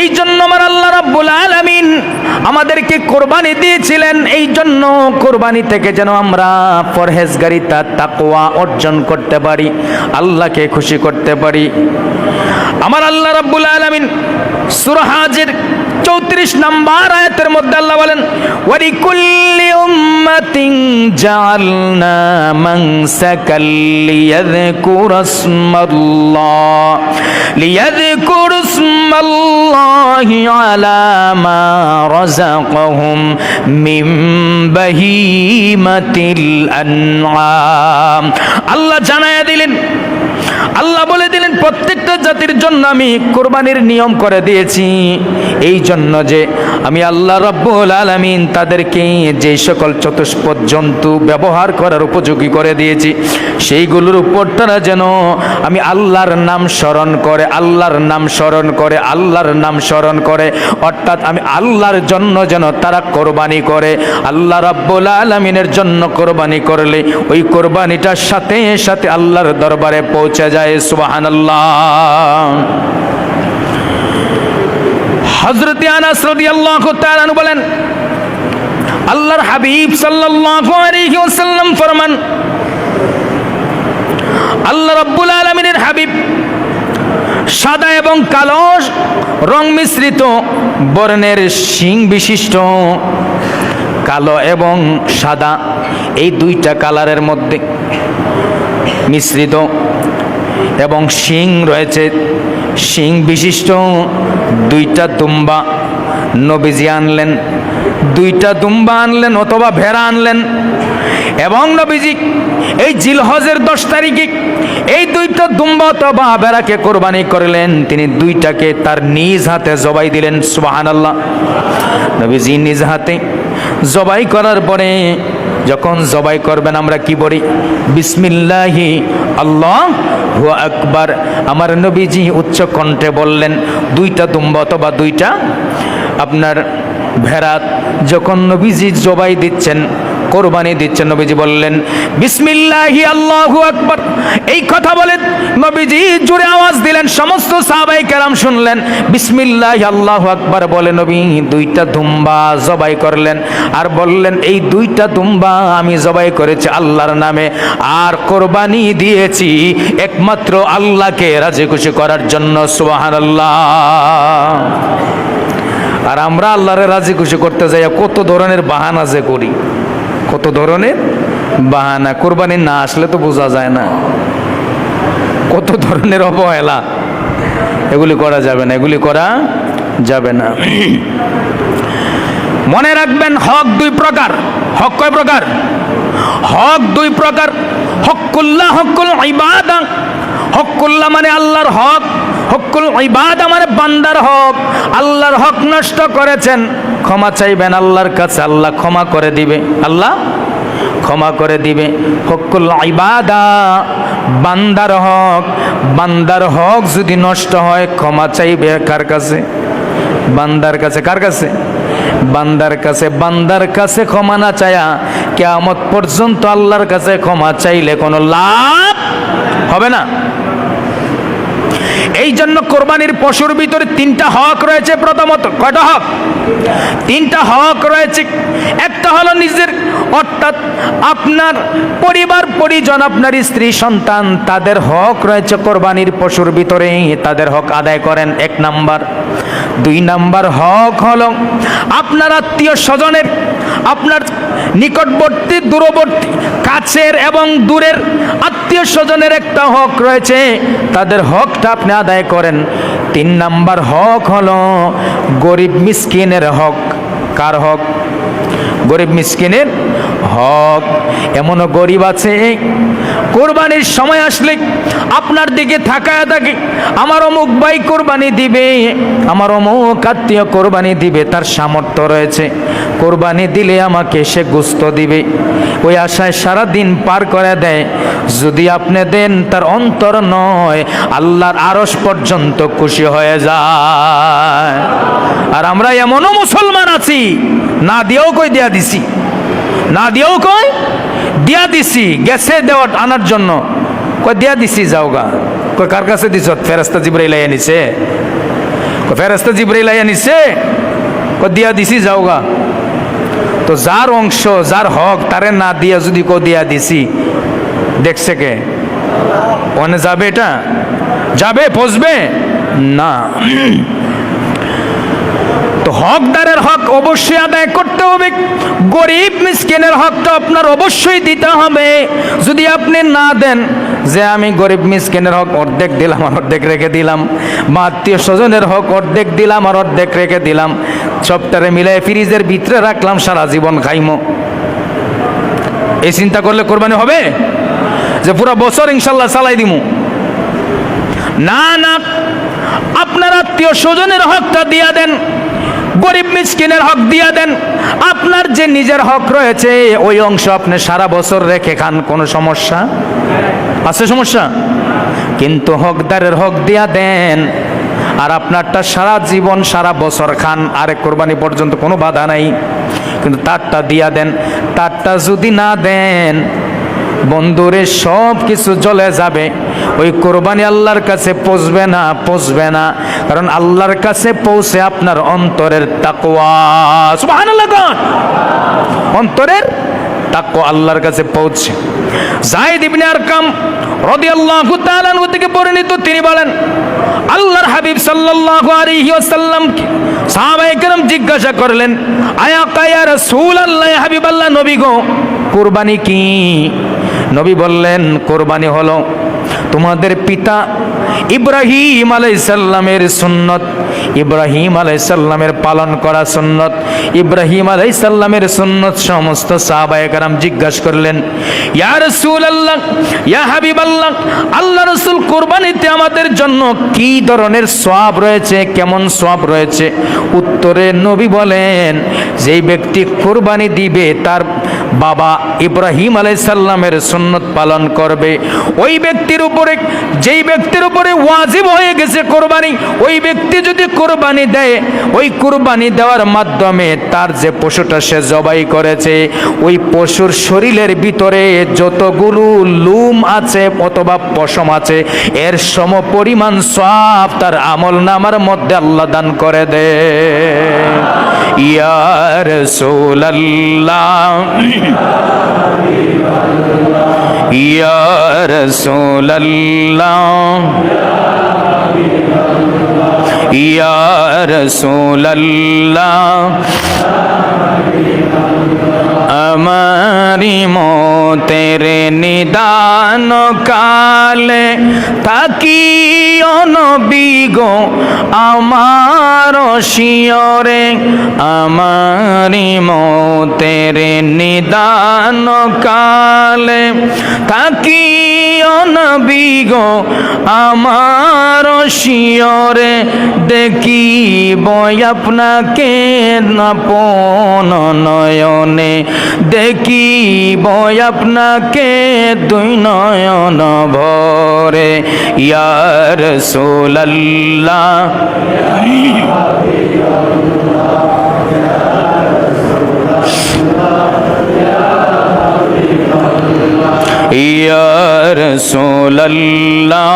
এই জন্য আমার আল্লাহ রাব্বুল আলামিন আমাদেরকে কোরবানি দিয়েছিলেন। এই জন্য কোরবানি থেকে যেন আমরা পরহেজগারিতা, তাকওয়া অর্জন করতে পারি, আল্লাহকে খুশি করতে পারি। আমার আল্লাহ রাব্বুল আলামিন সূরা হাজের চৌত্রিশ নাম্বার আয়াতের মধ্যে আল্লাহ বলেন ওয়ারি কুল্লি উম্মাতিন জাআলনা মানসাকাল লিয়াযকুরা ইসমাল্লাহ লিয়াযকুরু ইসমাল্লাহি আলা মা রাযাকাহুম মিন বাহিমাতিল আনআম। আল্লাহ জানায়া দিলেন, আল্লাহ বলে দিলেন প্রত্যেকটা জাতির জন্য আমি কোরবানির নিয়ম করে দিয়েছি। এই জন্য যে আমি আল্লাহ রব্বুল আলামিন তাদেরকে যে সকল চতুষ্পদ জন্তু ব্যবহার করার উপযোগী করে দিয়েছি, সেইগুলোর উপর তারা যেন আমি আল্লাহর নাম স্মরণ করে, আল্লাহর নাম স্মরণ করে, আল্লাহর নাম স্মরণ করে, অর্থাৎ আমি আল্লাহর জন্য যেন তারা কোরবানি করে, আল্লাহ রাব্বুল আলামিনের জন্য কোরবানি করলে ওই কোরবানিটার সাথে সাথে আল্লাহর দরবারে পৌঁছে যায়, সুবহানাল্লাহ। হযরত আনাস রাদিয়াল্লাহু তাআলা বলেন, আল্লাহর হাবিব সাল্লাল্লাহু আলাইহি ওয়াসাল্লাম ফরমান, আল্লাহ রাব্বুল আলামিনের হাবিব সাদা এবং কালো রং মিশ্রিত বর্ণের শিং বিশিষ্ট, কালো এবং সাদা, এই দুইটা কালারের মধ্যে মিশ্রিত এবং শিং রয়েছে। শিং বিশিষ্ট। দুইটা দুম্বা নবীজি আনলেন। দুইটা দুম্বা আনলেন অথবা ভেড়া আনলেন। এবং নবীজি এই জিলহজের দশ তারিখে এই দুইটা দুম্বা অথবা ভেড়াকে কোরবানি করলেন। তিনি দুইটাকে তার নিজ হাতে জবাই দিলেন। সুবাহান আল্লাহ নবীজি নিজ হাতে জবাই করার পরে যখন জবাই করবেন, আমরা কি বলি? বিসমিল্লাহি, আল্লাহ, হুয়া আকবার। আমার নবীজি উচ্চ কণ্ঠে বললেন, দুইটা দুম্বত অথবা দুইটা। আপনার ভেড়াত, যখন নবীজি জবাই দিচ্ছেন কোরবানি দিচ্ছেন, নবীজি বললেন, বিসমিল্লাহি, আল্লাহু আকবার। এই কথা বলে নবীজি জোরে আওয়াজ দিলেন, সমস্ত সাহাবাই কেরাম শুনলেন। বিসমিল্লাহি, আল্লাহু আকবার, বলে নবী দুইটা দুম্বা জবাই করলেন আর বললেন, এই দুইটা দুম্বা আমি জবাই করেছি আল্লাহর নামে, আর কোরবানি দিয়েছি একমাত্র আল্লাহকে রাজি খুশি করার জন্য, সুবহানাল্লাহ। আর আমরা আল্লাহরে রাজি খুশি করতে যাই কত ধরনের বাহানা যে করি। কত ধরনের? বাহানা, কোরবানি না আসলে তো বোঝা যায় না। কত ধরনের অবহেলা। এগুলি করা যাবে না, এগুলি করা যাবে না। মনে রাখবেন, হক দুই প্রকার। হক কয় প্রকার? হক দুই প্রকার। হকুল্লাহ হকুল ইবাদা। হকুল্লাহ মানে আল্লাহর হক হকুল ইবাদা মানে বান্দার হক। আল্লাহর হক নষ্ট করেছেন। ক্ষমা চাইবেন আল্লাহর কাছে। আল্লাহ ক্ষমা করে দিবে। আল্লাহ ক্ষমা করে দিবে। হকুল ইবাদা বান্দার হক। বান্দার হক যদি নষ্ট হয়, ক্ষমা চাইবে কার কাছে? বান্দার কাছে। কার কাছে? বান্দার কাছে। বান্দার কাছে ক্ষমা না চায়া কেয়ামত পর্যন্ত আল্লাহর কাছে ক্ষমা চাইলে কোনো লাভ হবে না। এই জন্য কোরবানির পশুর ভিতরে তিনটা হক রয়েছে প্রথমত, কয়টা হক? তিনটা হক রয়েছে। একটা হলো নিজের, অর্থাৎ আপনার পরিবার, পরিজন, আপনার স্ত্রী, সন্তান, তাদের হক রয়েছে কোরবানির পশুর ভিতরে, তাদের হক আদায় করেন, এক নাম্বার। দুই নাম্বার হক হলো আপনার আত্মীয় স্বজনের আপনার নিকটবর্তী, দূরবর্তী, কাছের এবং দূরের আত্মীয় স্বজনের একটা হক রয়েছে। তাদের হকটা আপনি আদায় করেন। তিন নাম্বার হক হলো গরিব মিসকিনের হক। কার হক? গরিব মিসকিনের হক। এমনও গরিব আছে। কোরবানির সময় আসলে আপনার দিকে থাকায় থাকে। আমার অমুক ভাই কোরবানি দিবে, আমার অমুক আত্মীয় কোরবানি দিবে, তার সামর্থ্য রয়েছে। কোরবানি দিলে আমাকে সে গুস্ত দিবে। ওই আশায় সারা দিন পার করে দেয়। যদি আপনি দেন, তার অন্তর নয়, আল্লাহর আরস পর্যন্ত খুশি হয়ে যায়। আর আমরা এমনও মুসলমান আছি, না দিয়েও কই দিয়া দিছি? না দিয়েও কই? দিয়া দিছি, গেছে দেওয়া আনার জন্য। কই দিয়া দিছি, যাও গা। কই কার কাছে দিছ? ফেরাস্তা জিব্রাইল আইয়া নিছে? ফেরেস্তা জিব্রাইল আইয়া নিছে? কো দিয়া দিছি যাওগা তো যার অংশ, যার হক, তারে না দিয়া যদি কো দিয়া দিছি, দেখছে কে? ওনে যাবে এটা? যাবে পচবে না। হকদারের হক অবশ্যই আদায় করতে হবে। গরিব মিসকিনের হকটা আপনার অবশ্যই দিতে হবে। যদি আপনি না দেন, যে আমি গরিব মিসকিনের হক অর্ধেক দিলাম আর অর্ধেক রেখে দিলাম, বা আত্মীয় স্বজনের হক অর্ধেক দিলাম আর অর্ধেক রেখে দিলাম, সবটারে মিলাই ফ্রিজের ভিতরে রাখলাম, সারা জীবন খাইমো। এই চিন্তা করলে কোরবানি হবে? যে পুরো বছর ইনশাল্লাহ চালাই দিমু। না না, আপনার আত্মীয় স্বজনের হকটা দিয়া দেন। গরিব মিসকিনের হক দিয়া দেন। আপনার যে নিজের হক রয়েছে, ওই অংশ আপনি সারা বছর রেখে খান, কোনো সমস্যা? আছে সমস্যা? কিন্তু হকদারের হক দিয়া দেন। আর আপনারটা সারা জীবন, সারা বছর খান আরেক কোরবানি পর্যন্ত কোনো বাধা নাই। কিন্তু তারটা দিয়া দেন, তারটা যদি না দেন বন্ধুরে, সব কিছু চলে যাবে। ওই কোরবানি আল্লাহর কাছে পৌঁছবে না পৌঁছবে না। কারণ আল্লাহর কাছে পৌঁছে আপনার অন্তরের তাকওয়া? অন্তরের তাকওয়া আল্লাহর কাছে পৌঁছে। জায়েদ ইবনে আরকাম রাদিয়াল্লাহু তাআলা থেকে বর্ণিত, তিনি বলেন, আল্লাহর হাবিব সাল্লাল্লাহু আলাইহি ওয়াসাল্লাম সাহাবায়ে জিজ্ঞাসা করলেন, আয়া কায়া ইয়া হাবিবাল্লাহ নবী গো, কুরবানি কি? নবী বললেন কোরবানি হলো তোমাদের পিতা ইব্রাহিম আলাইসাল্লামের সুন্নত। ইব্রাহিম আলাইসাল্লামের পালন করা সুন্নত। ইব্রাহিম আলাইসাল্লামের সুন্নত সমস্ত সাহাবায়ে কারাম জিজ্ঞাসা করলেন, ইয়া রাসূলুল্লাহ, ইয়া হাবিবাল্লাহ, আল্লাহ রাসূল কোরবানিতে আমাদের জন্য কি ধরনের সওয়াব রয়েছে, কেমন সওয়াব রয়েছে? উত্তরে নবী বলেন, যেই ব্যক্তি কোরবানি দিবে, তার বাবা ইব্রাহিম আলাইসাল্লামের সুন্নত পালন করবে। ওই ব্যক্তির উপরে, যেই ব্যক্তির উপরে ওয়াজিব হয়ে গেছে কোরবানি, ওই ব্যক্তি যদি কোরবানি দেয়, ওই কোরবানি দেওয়ার মাধ্যমে তার যে পশুটা সে জবাই করেছে, ওই পশুর শরীরের ভিতরে যতগুলো লুম আছে অথবা পশম আছে, এর সম পরিমাণ সব তার আমল নামার মধ্যে আল্লাহ দান করে দে। ইয়ার সোল্লাহ আমারি মতের নিদান কালে থাকি অনবিগো আমার শিয়রে, আমারি মতের নিদান কালে থাকি অনবিগো আমার শিয়রে দেখি বই আপনাকে নাপন নয়নে দেখি বই আপনাকে দুই নয়ন ভরে ইয়ার সোল্লাহ ইয়ার সোল্লাহ